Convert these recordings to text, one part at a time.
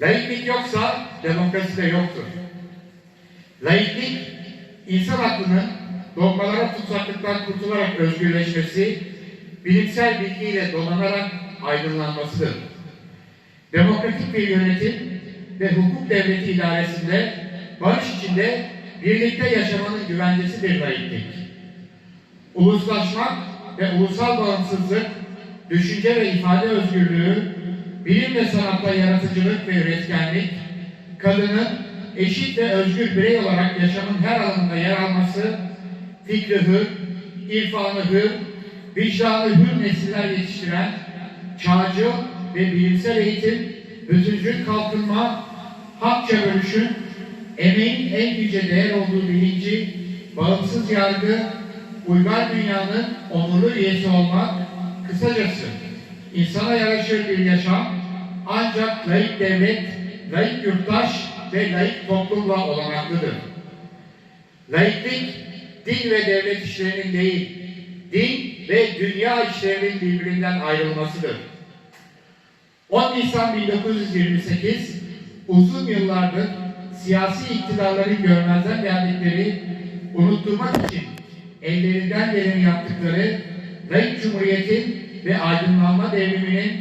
Laiklik yoksa demokrasi de yoktur. Laiklik, insan aklının dogmalara tutsaklıktan kurtularak özgürleşmesi, bilimsel bilgiyle donanarak aydınlanmasıdır. Demokratik bir yönetim ve hukuk devleti idaresinde barış içinde birlikte yaşamanın güvencesidir laiklik. Uluslaşmak ve ulusal bağımsızlık, düşünce ve ifade özgürlüğü, bilim ve sanatta yaratıcılık ve üretkenlik, kadının eşit ve özgür birey olarak yaşamın her alanında yer alması, fikri hür, irfanı hür, vicdanı hür nesiller yetiştiren, çağcı ve bilimsel eğitim, bütüncül kalkınma, hakça bölüşüm, emeğin en yüce değer olduğu bilinci, bağımsız yargı, uygar dünyanın onurlu üyesi olmak, kısacası insana yaraşır bir yaşam ancak layık devlet, layık yurttaş ve layık toplumla olanaklıdır. Laiklik, din ve devlet işlerinin değil, din ve dünya işlerinin birbirinden ayrılmasıdır. 10 Nisan 1928 uzun yıllardır siyasi iktidarların görmezden geldikleri, unutturmak için ellerinden geleni yaptıkları Layık Cumhuriyet'in ve aydınlanma devriminin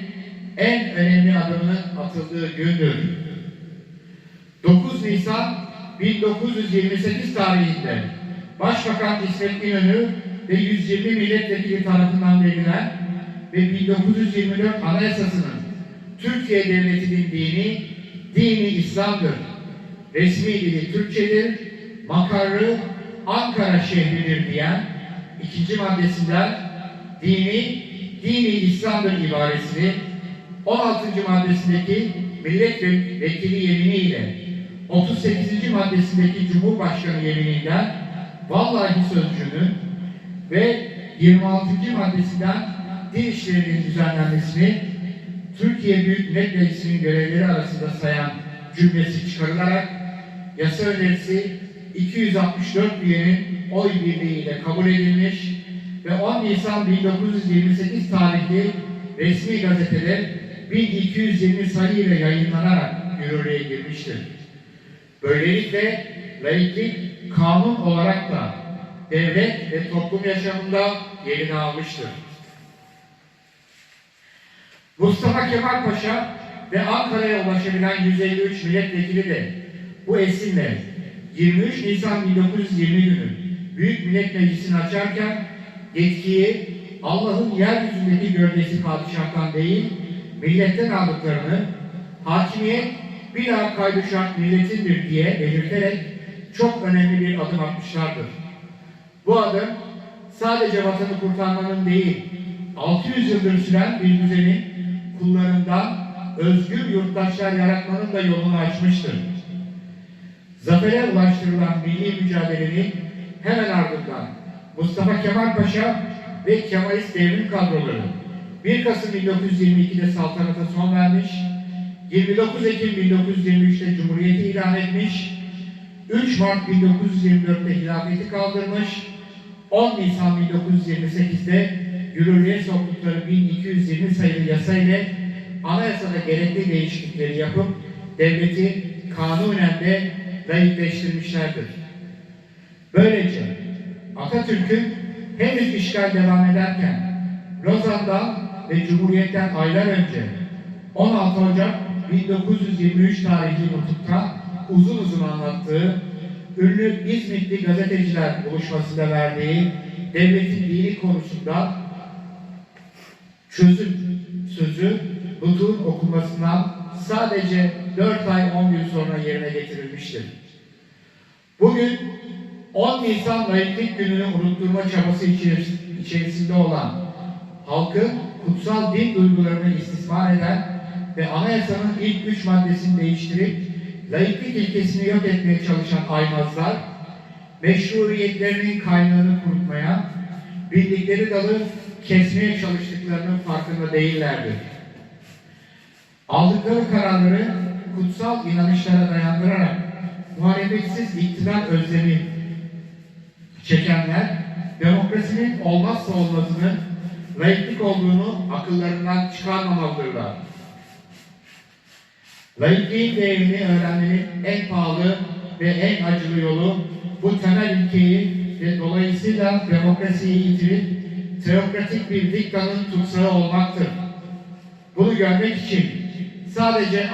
en önemli adımının atıldığı gündür. 9 Nisan 1928 tarihinde Başbakan İsmet İnönü ve 120 milletvekili tarafından verilen ve 1924 Anayasası'nın Türkiye Devleti'nin dini, dini İslam'dır. Resmi dili Türkçedir, makarrı Ankara şehridir diyen ikinci maddesinden dini, dini İslam'dır ibaresini 16. maddesindeki milletvekili yeminiyle 38. maddesindeki Cumhurbaşkanı yemininden vallahi sözcüğünü ve 26. maddesinden din işlerinin düzenlenmesini Türkiye Büyük Millet Meclisi'nin görevleri arasında sayan cümlesi çıkarılarak yasa önerisi 264 üyenin oy birliğiyle kabul edilmiş ve 10 Nisan 1928 tarihli resmi gazetede 1220 sayı ile yayınlanarak yürürlüğe girmiştir. Böylelikle laiklik kanun olarak da devlet ve toplum yaşamında yerini almıştır. Mustafa Kemal Paşa ve Ankara'ya ulaşabilen 153 milletvekili de bu esinle 23 Nisan 1920 günü Büyük Millet Meclisi'ni açarken yetkiyi Allah'ın yeryüzündeki gölgesi padişahtan değil, milletten aldıklarını, hakimiyet bir daha kaydı şart milletindir diye belirterek çok önemli bir adım atmışlardır. Bu adım sadece vatanı kurtarmanın değil, 600 yıldır süren bir düzenin kullarından özgür yurttaşlar yaratmanın da yolunu açmıştır. Zafere ulaştırılan milli mücadelenin hemen ardından Mustafa Kemal Paşa ve Kemalist devrim kadroları 1 Kasım 1922'de saltanata son vermiş, 29 Ekim 1923'te Cumhuriyeti ilan etmiş, 3 Mart 1924'te hilafeti kaldırmış, 10 Nisan 1928'de yürürlüğe soktukları 1220 sayılı yasa ile anayasada gerekli değişiklikleri yapıp devleti kanunen de layıkleştirmişlerdir. Böylece Atatürk'ün henüz işgal devam ederken Lozan'dan ve Cumhuriyet'ten aylar önce 16 Ocak 1923 tarihli nutukta uzun uzun anlattığı ünlü İzmitli gazeteciler buluşmasında verdiği devletin dini konusunda çözüm sözü nutun okunmasından sadece 4 ay 10 gün sonra yerine getirilmiştir. Bugün 10 Nisan Layıklık Günü'nü unutturma çabası içeris- içerisinde olan halkın kutsal din duygularını istismar eden ve anayasanın ilk üç maddesini değiştirip layıklık ilkesini yok etmeye çalışan aymazlar, meşruiyetlerinin kaynağını kurutmaya, bildikleri dalı kesmeye çalıştıklarının farkında değillerdir. Aldıkları kararları kutsal inanışlara dayandırarak muhalefetsiz iktidar özlemi çekenler demokrasinin olmazsa olmazının laiklik olduğunu akıllarından çıkarmamalıdırlar. Laikliğin değerini öğrenmenin en pahalı ve en acılı yolu bu temel ilkeyi ve dolayısıyla demokrasiyi yitirip teokratik bir diktanın tutsağı olmaktır. Bunu görmek için sadece